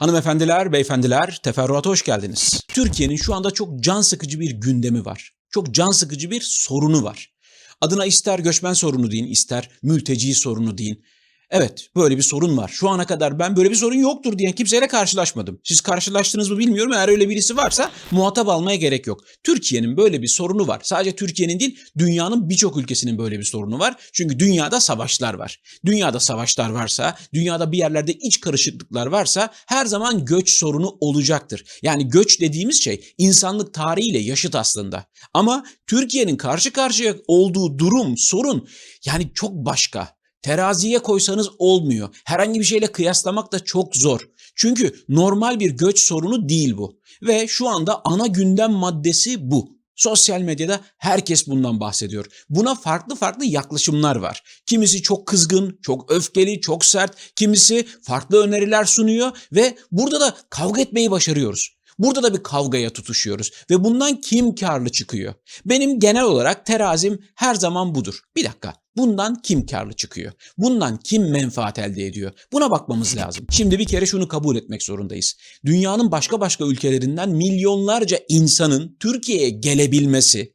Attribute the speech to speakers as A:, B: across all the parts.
A: Hanımefendiler, beyefendiler, teferruata hoş geldiniz. Türkiye'nin şu anda çok can sıkıcı bir gündemi var. Çok can sıkıcı bir sorunu var. Adına ister göçmen sorunu deyin, ister mülteci sorunu deyin. Evet, böyle bir sorun var. Şu ana kadar ben böyle bir sorun yoktur diyen kimseyle karşılaşmadım. Siz karşılaştınız mı bilmiyorum. Eğer öyle birisi varsa muhatap almaya gerek yok. Türkiye'nin böyle bir sorunu var. Sadece Türkiye'nin değil, dünyanın birçok ülkesinin böyle bir sorunu var. Çünkü dünyada savaşlar var. Dünyada savaşlar varsa, dünyada bir yerlerde iç karışıklıklar varsa her zaman göç sorunu olacaktır. Yani göç dediğimiz şey insanlık tarihiyle yaşıt aslında. Ama Türkiye'nin karşı karşıya olduğu durum, sorun yani çok başka. Teraziye koysanız olmuyor. Herhangi bir şeyle kıyaslamak da çok zor. Çünkü normal bir göç sorunu değil bu. Ve şu anda ana gündem maddesi bu. Sosyal medyada herkes bundan bahsediyor. Buna farklı farklı yaklaşımlar var. Kimisi çok kızgın, çok öfkeli, çok sert, kimisi farklı öneriler sunuyor ve burada da kavga etmeyi başarıyoruz. Burada da bir kavgaya tutuşuyoruz ve bundan kim karlı çıkıyor? Benim genel olarak terazim her zaman budur. Bir dakika. Bundan kim karlı çıkıyor? Bundan kim menfaat elde ediyor? Buna bakmamız lazım. Şimdi bir kere şunu kabul etmek zorundayız. Dünyanın başka başka ülkelerinden milyonlarca insanın Türkiye'ye gelebilmesi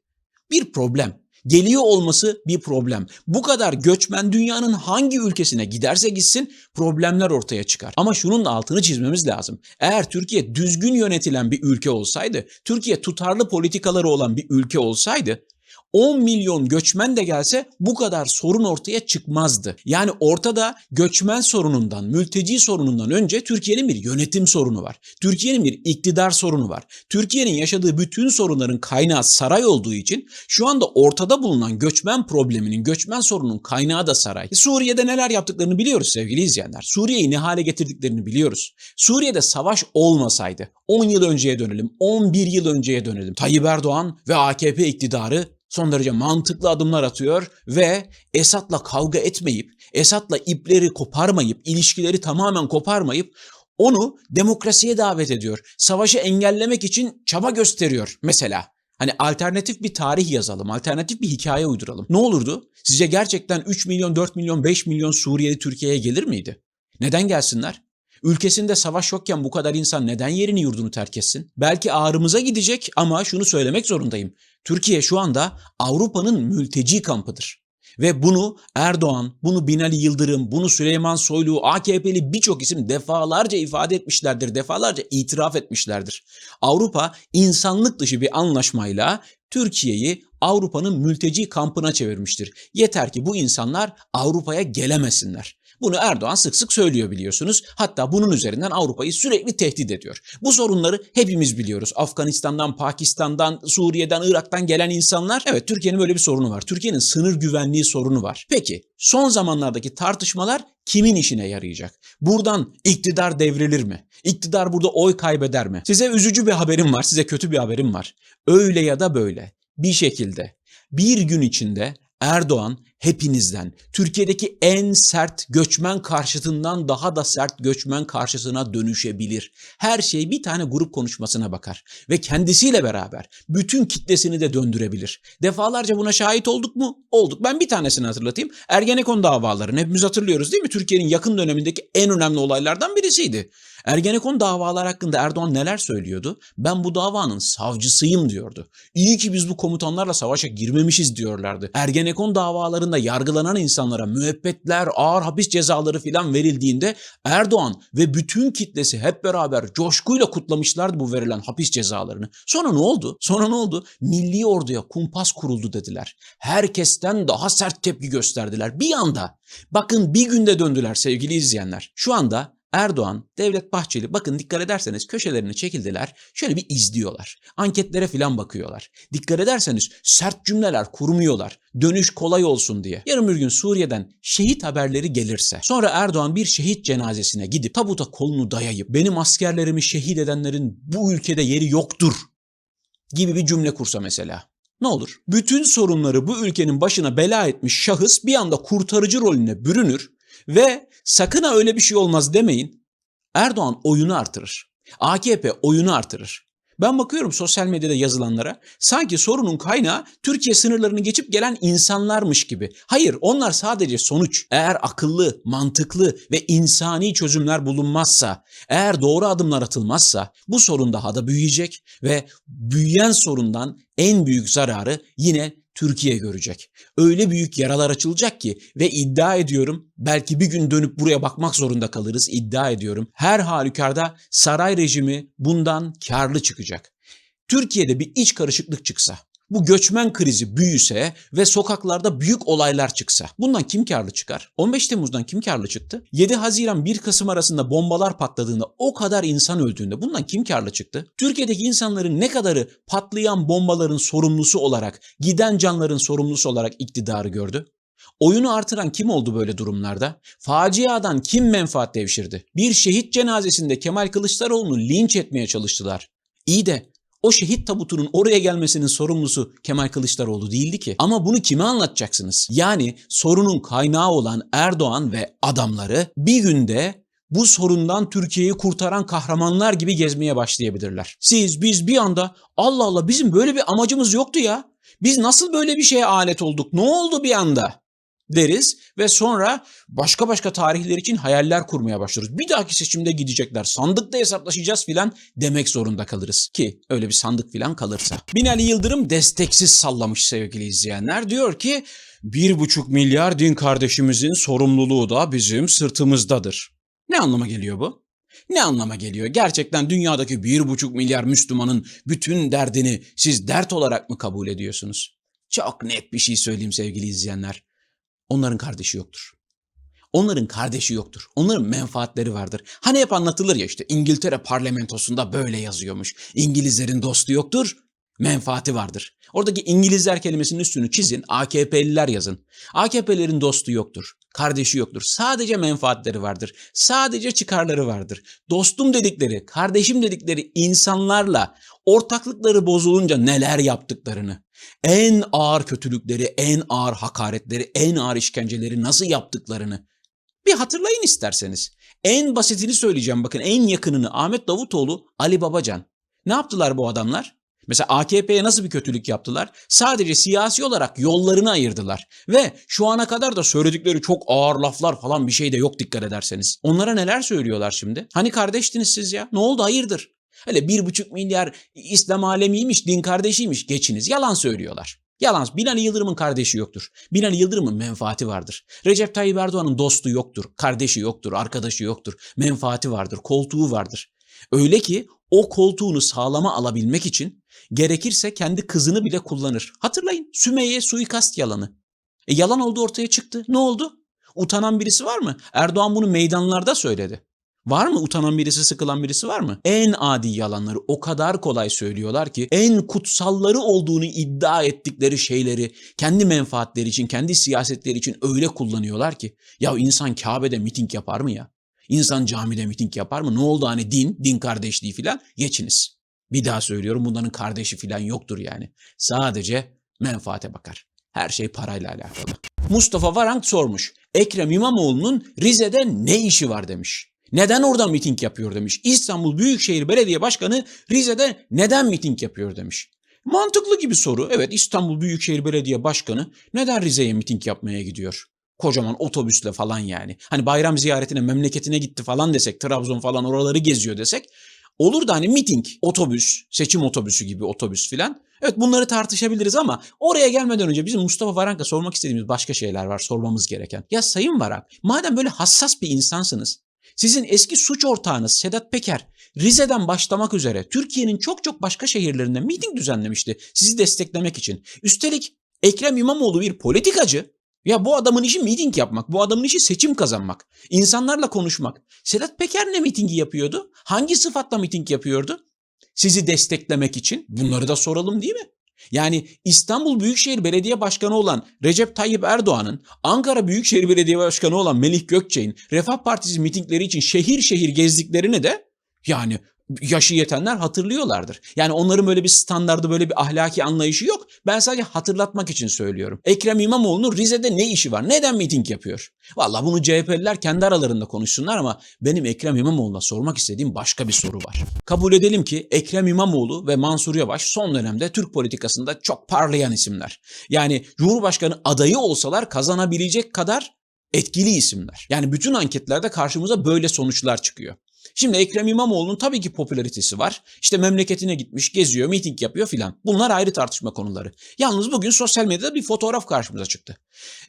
A: bir problem. Geliyor olması bir problem. Bu kadar göçmen dünyanın hangi ülkesine giderse gitsin problemler ortaya çıkar. Ama şunun altını çizmemiz lazım. Eğer Türkiye düzgün yönetilen bir ülke olsaydı, Türkiye tutarlı politikaları olan bir ülke olsaydı 10 milyon göçmen de gelse bu kadar sorun ortaya çıkmazdı. Yani ortada göçmen sorunundan, mülteci sorunundan önce Türkiye'nin bir yönetim sorunu var. Türkiye'nin bir iktidar sorunu var. Türkiye'nin yaşadığı bütün sorunların kaynağı saray olduğu için şu anda ortada bulunan göçmen probleminin, göçmen sorunun kaynağı da saray. Suriye'de neler yaptıklarını biliyoruz sevgili izleyenler. Suriye'yi ne hale getirdiklerini biliyoruz. Suriye'de savaş olmasaydı 10 yıl önceye dönelim, 11 yıl önceye dönelim. Tayyip Erdoğan ve AKP iktidarı son derece mantıklı adımlar atıyor ve Esad'la kavga etmeyip, Esad'la ipleri koparmayıp, ilişkileri tamamen koparmayıp onu demokrasiye davet ediyor. Savaşı engellemek için çaba gösteriyor mesela. Hani alternatif bir tarih yazalım, alternatif bir hikaye uyduralım. Ne olurdu? Sizce gerçekten 3 milyon, 4 milyon, 5 milyon Suriyeli Türkiye'ye gelir miydi? Neden gelsinler? Ülkesinde savaş yokken bu kadar insan neden yerini yurdunu terk etsin? Belki ağrımıza gidecek ama şunu söylemek zorundayım. Türkiye şu anda Avrupa'nın mülteci kampıdır. Ve bunu Erdoğan, bunu Binali Yıldırım, bunu Süleyman Soylu, AKP'li birçok isim defalarca ifade etmişlerdir, defalarca itiraf etmişlerdir. Avrupa insanlık dışı bir anlaşmayla Türkiye'yi Avrupa'nın mülteci kampına çevirmiştir. Yeter ki bu insanlar Avrupa'ya gelemesinler. Bunu Erdoğan sık sık söylüyor biliyorsunuz. Hatta bunun üzerinden Avrupa'yı sürekli tehdit ediyor. Bu sorunları hepimiz biliyoruz. Afganistan'dan, Pakistan'dan, Suriye'den, Irak'tan gelen insanlar. Evet Türkiye'nin böyle bir sorunu var. Türkiye'nin sınır güvenliği sorunu var. Peki son zamanlardaki tartışmalar kimin işine yarayacak? Buradan iktidar devrilir mi? İktidar burada oy kaybeder mi? Size üzücü bir haberim var, size kötü bir haberim var. Öyle ya da böyle bir şekilde bir gün içinde Erdoğan hepinizden Türkiye'deki en sert göçmen karşıtından daha da sert göçmen karşısına dönüşebilir. Her şey bir tane grup konuşmasına bakar ve kendisiyle beraber bütün kitlesini de döndürebilir. Defalarca buna şahit olduk mu? Olduk. Ben bir tanesini hatırlatayım. Ergenekon davalarını hepimiz hatırlıyoruz değil mi? Türkiye'nin yakın dönemindeki en önemli olaylardan birisiydi. Ergenekon davalar hakkında Erdoğan neler söylüyordu? Ben bu davanın savcısıyım diyordu. İyi ki biz bu komutanlarla savaşa girmemişiz diyorlardı. Ergenekon davalarında yargılanan insanlara müebbetler, ağır hapis cezaları filan verildiğinde Erdoğan ve bütün kitlesi hep beraber coşkuyla kutlamışlardı bu verilen hapis cezalarını. Sonra ne oldu? Sonra ne oldu? Milli orduya kumpas kuruldu dediler. Herkesten daha sert tepki gösterdiler. Bir anda bakın bir günde döndüler sevgili izleyenler. Şu anda Erdoğan, Devlet Bahçeli bakın dikkat ederseniz köşelerine çekildiler. Şöyle bir izliyorlar. Anketlere filan bakıyorlar. Dikkat ederseniz sert cümleler kurmuyorlar. Dönüş kolay olsun diye. Yarın bir gün Suriye'den şehit haberleri gelirse sonra Erdoğan bir şehit cenazesine gidip tabuta kolunu dayayıp benim askerlerimi şehit edenlerin bu ülkede yeri yoktur gibi bir cümle kursa mesela. Ne olur? Bütün sorunları bu ülkenin başına bela etmiş şahıs bir anda kurtarıcı rolüne bürünür ve sakın ha öyle bir şey olmaz demeyin. Erdoğan oyunu artırır. AKP oyunu artırır. Ben bakıyorum sosyal medyada yazılanlara sanki sorunun kaynağı Türkiye sınırlarını geçip gelen insanlarmış gibi. Hayır onlar sadece sonuç. Eğer akıllı, mantıklı ve insani çözümler bulunmazsa, eğer doğru adımlar atılmazsa bu sorun daha da büyüyecek ve büyüyen sorundan en büyük zararı yine Türkiye görecek. Öyle büyük yaralar açılacak ki ve iddia ediyorum belki bir gün dönüp buraya bakmak zorunda kalırız iddia ediyorum. Her halükarda saray rejimi bundan karlı çıkacak. Türkiye'de bir iç karışıklık çıksa, bu göçmen krizi büyüse ve sokaklarda büyük olaylar çıksa bundan kim karlı çıkar? 15 Temmuz'dan kim karlı çıktı? 7 Haziran 1 Kasım arasında bombalar patladığında o kadar insan öldüğünde bundan kim karlı çıktı? Türkiye'deki insanların ne kadarı patlayan bombaların sorumlusu olarak, giden canların sorumlusu olarak iktidarı gördü? Oyunu artıran kim oldu böyle durumlarda? Faciadan kim menfaat devşirdi? Bir şehit cenazesinde Kemal Kılıçdaroğlu'nu linç etmeye çalıştılar. İyi de o şehit tabutunun oraya gelmesinin sorumlusu Kemal Kılıçdaroğlu değildi ki. Ama bunu kime anlatacaksınız? Yani sorunun kaynağı olan Erdoğan ve adamları bir günde bu sorundan Türkiye'yi kurtaran kahramanlar gibi gezmeye başlayabilirler. Siz, biz bir anda Allah Allah bizim böyle bir amacımız yoktu ya. Biz nasıl böyle bir şeye alet olduk? Ne oldu bir anda? Deriz ve sonra başka başka tarihler için hayaller kurmaya başlarız. Bir dahaki seçimde gidecekler, sandıkta hesaplaşacağız filan demek zorunda kalırız. Ki öyle bir sandık filan kalırsa. Binali Yıldırım desteksiz sallamış sevgili izleyenler. Diyor ki bir buçuk milyar din kardeşimizin sorumluluğu da bizim sırtımızdadır. Ne anlama geliyor bu? Ne anlama geliyor? Gerçekten dünyadaki bir buçuk milyar Müslümanın bütün derdini siz dert olarak mı kabul ediyorsunuz? Çok net bir şey söyleyeyim sevgili izleyenler. Onların kardeşi yoktur. Onların kardeşi yoktur. Onların menfaatleri vardır. Hani hep anlatılır ya işte İngiltere parlamentosunda böyle yazıyormuş. İngilizlerin dostu yoktur, menfaati vardır. Oradaki İngilizler kelimesinin üstünü çizin, AKP'liler yazın. AKP'lerin dostu yoktur, kardeşi yoktur. Sadece menfaatleri vardır. Sadece çıkarları vardır. Dostum dedikleri, kardeşim dedikleri insanlarla ortaklıkları bozulunca neler yaptıklarını, en ağır kötülükleri, en ağır hakaretleri, en ağır işkenceleri nasıl yaptıklarını bir hatırlayın isterseniz. En basitini söyleyeceğim bakın en yakınını Ahmet Davutoğlu, Ali Babacan. Ne yaptılar bu adamlar? Mesela AKP'ye nasıl bir kötülük yaptılar? Sadece siyasi olarak yollarını ayırdılar. Ve şu ana kadar da söyledikleri çok ağır laflar falan bir şey de yok dikkat ederseniz. Onlara neler söylüyorlar şimdi? Hani kardeştiniz siz ya? Ne oldu hayırdır? Hele bir buçuk milyar İslam alemiymiş, din kardeşiymiş geçiniz. Yalan söylüyorlar. Yalan. Binali Yıldırım'ın kardeşi yoktur. Binali Yıldırım'ın menfaati vardır. Recep Tayyip Erdoğan'ın dostu yoktur. Kardeşi yoktur, arkadaşı yoktur. Menfaati vardır, koltuğu vardır. Öyle ki o koltuğunu sağlama alabilmek için gerekirse kendi kızını bile kullanır. Hatırlayın Sümeyye suikast yalanı. E yalan oldu ortaya çıktı. Ne oldu? Utanan birisi var mı? Erdoğan bunu meydanlarda söyledi. Var mı utanan birisi, sıkılan birisi var mı? En adi yalanları o kadar kolay söylüyorlar ki en kutsalları olduğunu iddia ettikleri şeyleri kendi menfaatleri için, kendi siyasetleri için öyle kullanıyorlar ki ya insan Kabe'de miting yapar mı ya? İnsan camide miting yapar mı? Ne oldu hani din, din kardeşliği filan? Geçiniz. Bir daha söylüyorum bunların kardeşi filan yoktur yani. Sadece menfaate bakar. Her şey parayla alakalı. Mustafa Varank sormuş. Ekrem İmamoğlu'nun Rize'de ne işi var demiş. Neden orada miting yapıyor demiş. İstanbul Büyükşehir Belediye Başkanı Rize'de neden miting yapıyor demiş. Mantıklı gibi soru. Evet İstanbul Büyükşehir Belediye Başkanı neden Rize'ye miting yapmaya gidiyor? Kocaman otobüsle falan yani. Hani bayram ziyaretine memleketine gitti falan desek, Trabzon falan oraları geziyor desek olur da hani miting, otobüs, seçim otobüsü gibi otobüs filan. Evet bunları tartışabiliriz ama oraya gelmeden önce bizim Mustafa Varank'a sormak istediğimiz başka şeyler var sormamız gereken. Ya Sayın Varank madem böyle hassas bir insansınız sizin eski suç ortağınız Sedat Peker Rize'den başlamak üzere Türkiye'nin çok çok başka şehirlerinde miting düzenlemişti sizi desteklemek için. Üstelik Ekrem İmamoğlu bir politikacı. Ya bu adamın işi miting yapmak, bu adamın işi seçim kazanmak, insanlarla konuşmak. Sedat Peker ne mitingi yapıyordu? Hangi sıfatla miting yapıyordu? Sizi desteklemek için bunları da soralım değil mi? Yani İstanbul Büyükşehir Belediye Başkanı olan Recep Tayyip Erdoğan'ın, Ankara Büyükşehir Belediye Başkanı olan Melih Gökçek'in Refah Partisi mitingleri için şehir şehir gezdiklerini de yani yaşı yetenler hatırlıyorlardır. Yani onların böyle bir standardı, böyle bir ahlaki anlayışı yok. Ben sadece hatırlatmak için söylüyorum. Ekrem İmamoğlu'nun Rize'de ne işi var? Neden miting yapıyor? Vallahi bunu CHP'liler kendi aralarında konuşsunlar ama benim Ekrem İmamoğlu'na sormak istediğim başka bir soru var. Kabul edelim ki Ekrem İmamoğlu ve Mansur Yavaş son dönemde Türk politikasında çok parlayan isimler. Yani Cumhurbaşkanı adayı olsalar kazanabilecek kadar etkili isimler. Yani bütün anketlerde karşımıza böyle sonuçlar çıkıyor. Şimdi Ekrem İmamoğlu'nun tabii ki popülaritesi var. İşte memleketine gitmiş, geziyor, miting yapıyor filan. Bunlar ayrı tartışma konuları. Yalnız bugün sosyal medyada bir fotoğraf karşımıza çıktı.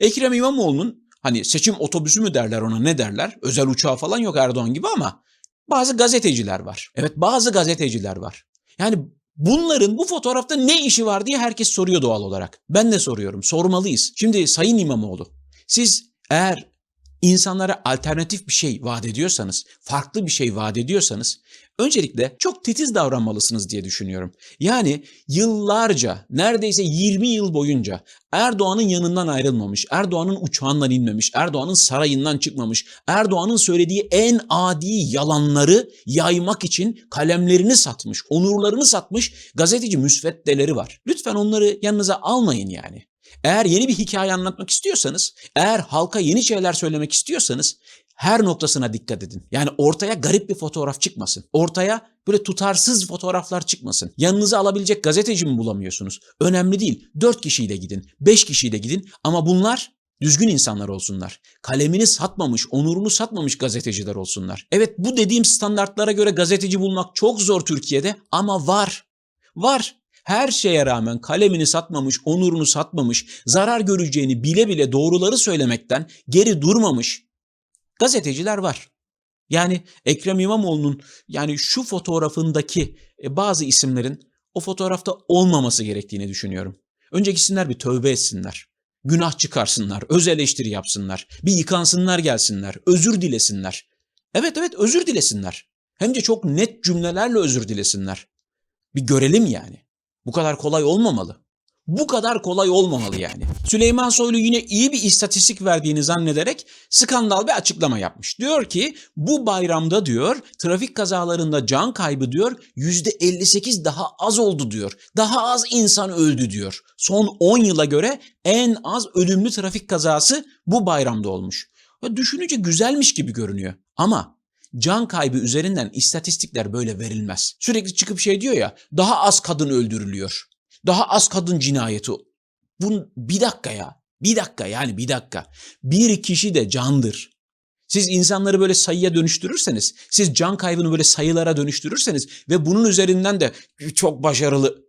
A: Ekrem İmamoğlu'nun hani seçim otobüsü mü derler ona ne derler? Özel uçağı falan yok Erdoğan gibi ama bazı gazeteciler var. Evet bazı gazeteciler var. Yani bunların bu fotoğrafta ne işi var diye herkes soruyor doğal olarak. Ben de soruyorum, sormalıyız. Şimdi Sayın İmamoğlu, siz eğer insanlara alternatif bir şey vaat ediyorsanız, farklı bir şey vaat ediyorsanız öncelikle çok titiz davranmalısınız diye düşünüyorum. Yani yıllarca, neredeyse 20 yıl boyunca Erdoğan'ın yanından ayrılmamış, Erdoğan'ın uçağından inmemiş, Erdoğan'ın sarayından çıkmamış, Erdoğan'ın söylediği en adi yalanları yaymak için kalemlerini satmış, onurlarını satmış gazeteci müsveddeleri var. Lütfen onları yanınıza almayın yani. Eğer yeni bir hikaye anlatmak istiyorsanız, eğer halka yeni şeyler söylemek istiyorsanız her noktasına dikkat edin. Yani ortaya garip bir fotoğraf çıkmasın. Ortaya böyle tutarsız fotoğraflar çıkmasın. Yanınıza alabilecek gazeteci mi bulamıyorsunuz? Önemli değil. Dört kişiyle gidin, beş kişiyle gidin ama bunlar düzgün insanlar olsunlar. Kalemini satmamış, onurunu satmamış gazeteciler olsunlar. Evet bu dediğim standartlara göre gazeteci bulmak çok zor Türkiye'de ama var. Var her şeye rağmen kalemini satmamış, onurunu satmamış, zarar göreceğini bile bile doğruları söylemekten geri durmamış gazeteciler var. Yani Ekrem İmamoğlu'nun yani şu fotoğrafındaki e, bazı isimlerin o fotoğrafta olmaması gerektiğini düşünüyorum. Önce gitsinler bir tövbe etsinler. Günah çıkarsınlar, öz eleştiri yapsınlar, bir yıkansınlar gelsinler, özür dilesinler. Evet evet özür dilesinler. Hem de çok net cümlelerle özür dilesinler. Bir görelim yani. Bu kadar kolay olmamalı. Bu kadar kolay olmamalı yani. Süleyman Soylu yine iyi bir istatistik verdiğini zannederek skandal bir açıklama yapmış. Diyor ki bu bayramda diyor trafik kazalarında can kaybı diyor %58 daha az oldu diyor. Daha az insan öldü diyor. Son 10 yıla göre en az ölümlü trafik kazası bu bayramda olmuş. Düşününce güzelmiş gibi görünüyor. Ama can kaybı üzerinden istatistikler böyle verilmez. Sürekli çıkıp şey diyor ya daha az kadın öldürülüyor. Daha az kadın cinayeti. Bu bir dakika ya. Bir dakika yani bir dakika. Bir kişi de candır. Siz insanları böyle sayıya dönüştürürseniz, siz can kaybını böyle sayılara dönüştürürseniz ve bunun üzerinden de çok başarılı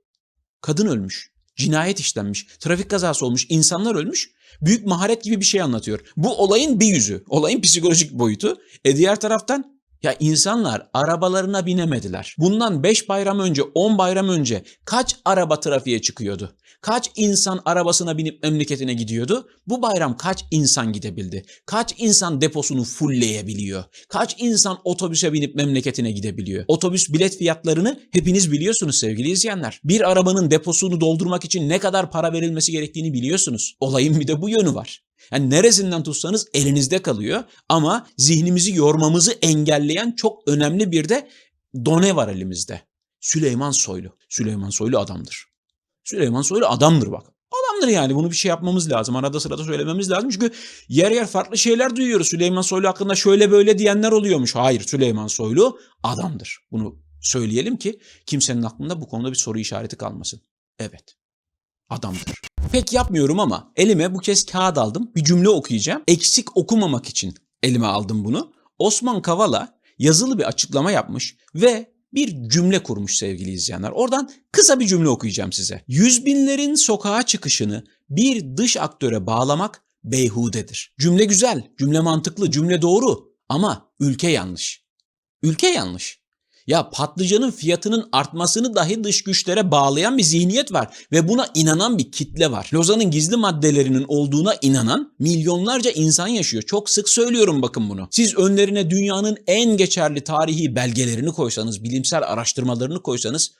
A: kadın ölmüş, cinayet işlenmiş, trafik kazası olmuş, insanlar ölmüş. Büyük maharet gibi bir şey anlatıyor. Bu olayın bir yüzü, olayın psikolojik boyutu. E diğer taraftan ya insanlar arabalarına binemediler. Bundan 5 bayram önce, 10 bayram önce kaç araba trafiğe çıkıyordu? Kaç insan arabasına binip memleketine gidiyordu? Bu bayram kaç insan gidebildi? Kaç insan deposunu fullleyebiliyor? Kaç insan otobüse binip memleketine gidebiliyor? Otobüs bilet fiyatlarını hepiniz biliyorsunuz sevgili izleyenler. Bir arabanın deposunu doldurmak için ne kadar para verilmesi gerektiğini biliyorsunuz. Olayın bir de bu yönü var. Yani neresinden tutsanız elinizde kalıyor ama zihnimizi yormamızı engelleyen çok önemli bir de done var elimizde. Süleyman Soylu. Süleyman Soylu adamdır. Süleyman Soylu adamdır bak. Adamdır yani bunu bir şey yapmamız lazım. Arada sırada söylememiz lazım. Çünkü yer yer farklı şeyler duyuyoruz. Süleyman Soylu hakkında şöyle böyle diyenler oluyormuş. Hayır Süleyman Soylu adamdır. Bunu söyleyelim ki kimsenin aklında bu konuda bir soru işareti kalmasın. Evet adamdır. Pek yapmıyorum ama elime bu kez kağıt aldım. Bir cümle okuyacağım. Eksik okumamak için elime aldım bunu. Osman Kavala yazılı bir açıklama yapmış ve bir cümle kurmuş sevgili izleyenler. Oradan kısa bir cümle okuyacağım size. Yüz binlerin sokağa çıkışını bir dış aktöre bağlamak beyhudedir. Cümle güzel, cümle mantıklı, cümle doğru ama ülke yanlış. Ülke yanlış. Ya patlıcanın fiyatının artmasını dahi dış güçlere bağlayan bir zihniyet var ve buna inanan bir kitle var. Lozan'ın gizli maddelerinin olduğuna inanan milyonlarca insan yaşıyor. Çok sık söylüyorum bakın bunu. Siz önlerine dünyanın en geçerli tarihi belgelerini koysanız, bilimsel araştırmalarını koysanız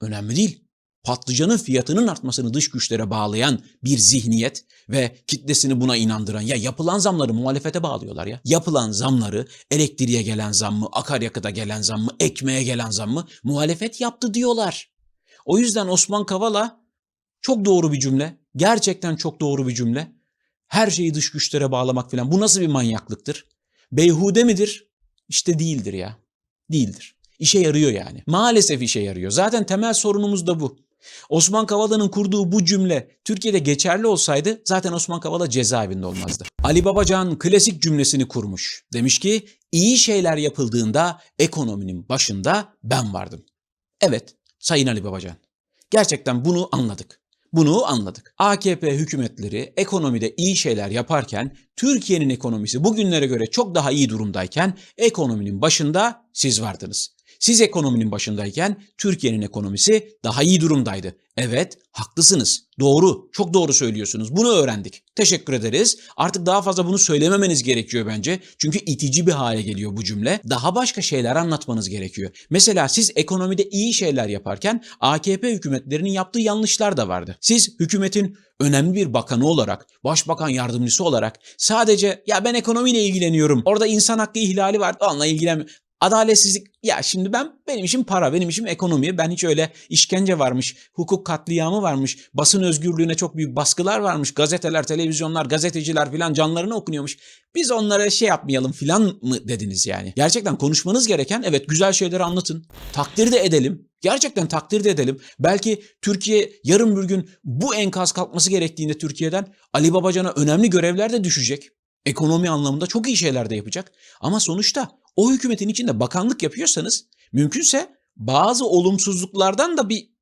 A: önemli değil. Patlıcanın fiyatının artmasını dış güçlere bağlayan bir zihniyet ve kitlesini buna inandıran ya yapılan zamları muhalefete bağlıyorlar ya. Yapılan zamları elektriğe gelen zam mı, akaryakıta gelen zam mı, ekmeğe gelen zam mı muhalefet yaptı diyorlar. O yüzden Osman Kavala çok doğru bir cümle. Gerçekten çok doğru bir cümle. Her şeyi dış güçlere bağlamak falan. Bu nasıl bir manyaklıktır? Beyhude midir? İşte değildir ya. Değildir. İşe yarıyor yani. Maalesef işe yarıyor. Zaten temel sorunumuz da bu. Osman Kavala'nın kurduğu bu cümle Türkiye'de geçerli olsaydı zaten Osman Kavala cezaevinde olmazdı. Ali Babacan klasik cümlesini kurmuş. Demiş ki iyi şeyler yapıldığında ekonominin başında ben vardım. Evet Sayın Ali Babacan. Gerçekten bunu anladık. Bunu anladık. AKP hükümetleri ekonomide iyi şeyler yaparken Türkiye'nin ekonomisi bugünlere göre çok daha iyi durumdayken ekonominin başında siz vardınız. Siz ekonominin başındayken Türkiye'nin ekonomisi daha iyi durumdaydı. Evet, haklısınız. Doğru, çok doğru söylüyorsunuz. Bunu öğrendik. Teşekkür ederiz. Artık daha fazla bunu söylememeniz gerekiyor bence. Çünkü itici bir hale geliyor bu cümle. Daha başka şeyler anlatmanız gerekiyor. Mesela siz ekonomide iyi şeyler yaparken AKP hükümetlerinin yaptığı yanlışlar da vardı. Siz hükümetin önemli bir bakanı olarak, başbakan yardımcısı olarak sadece ya ben ekonomiyle ilgileniyorum. Orada insan hakkı ihlali var. Onunla ilgilenmiyorum. Adaletsizlik ya şimdi ben benim işim para, benim işim ekonomi. Ben hiç öyle işkence varmış, hukuk katliamı varmış, basın özgürlüğüne çok büyük baskılar varmış. Gazeteler, televizyonlar, gazeteciler filan canlarına okunuyormuş. Biz onlara şey yapmayalım filan mı dediniz yani? Gerçekten konuşmanız gereken evet güzel şeyleri anlatın. Takdir de edelim. Gerçekten takdir de edelim. Belki Türkiye yarın bir gün bu enkaz kalkması gerektiğinde Türkiye'den Ali Babacan'a önemli görevler de düşecek. Ekonomi anlamında çok iyi şeyler de yapacak. Ama sonuçta o hükümetin içinde bakanlık yapıyorsanız mümkünse bazı olumsuzluklardan da bir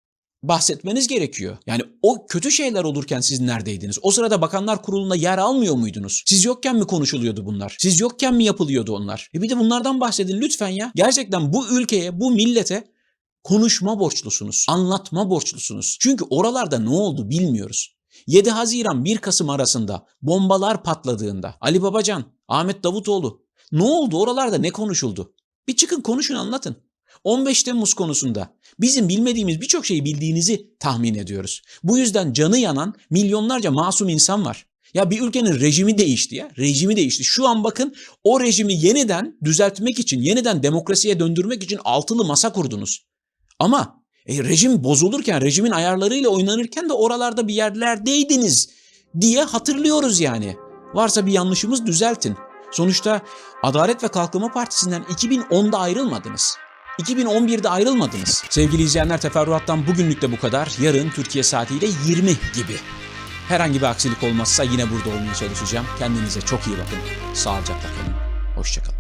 A: bahsetmeniz gerekiyor. Yani o kötü şeyler olurken siz neredeydiniz? O sırada bakanlar kurulunda yer almıyor muydunuz? Siz yokken mi konuşuluyordu bunlar? Siz yokken mi yapılıyordu onlar? E bir de bunlardan bahsedin lütfen ya. Gerçekten bu ülkeye, bu millete konuşma borçlusunuz. Anlatma borçlusunuz. Çünkü oralarda ne oldu bilmiyoruz. 7 Haziran 1 Kasım arasında bombalar patladığında Ali Babacan, Ahmet Davutoğlu ne oldu oralarda ne konuşuldu? Bir çıkın konuşun anlatın. 15 Temmuz konusunda bizim bilmediğimiz birçok şeyi bildiğinizi tahmin ediyoruz. Bu yüzden canı yanan milyonlarca masum insan var. Ya bir ülkenin rejimi değişti ya. Rejimi değişti. Şu an bakın o rejimi yeniden düzeltmek için, yeniden demokrasiye döndürmek için altılı masa kurdunuz. Ama e, rejim bozulurken, rejimin ayarlarıyla oynanırken de oralarda bir yerlerdeydiniz diye hatırlıyoruz yani. Varsa bir yanlışımız düzeltin. Sonuçta Adalet ve Kalkınma Partisi'nden 2010'da ayrılmadınız. 2011'de ayrılmadınız. Sevgili izleyenler teferruattan bugünlük de bu kadar. Yarın Türkiye saatiyle 20 gibi. Herhangi bir aksilik olmazsa yine burada olmaya çalışacağım. Kendinize çok iyi bakın. Sağlıcakla kalın. Hoşçakalın.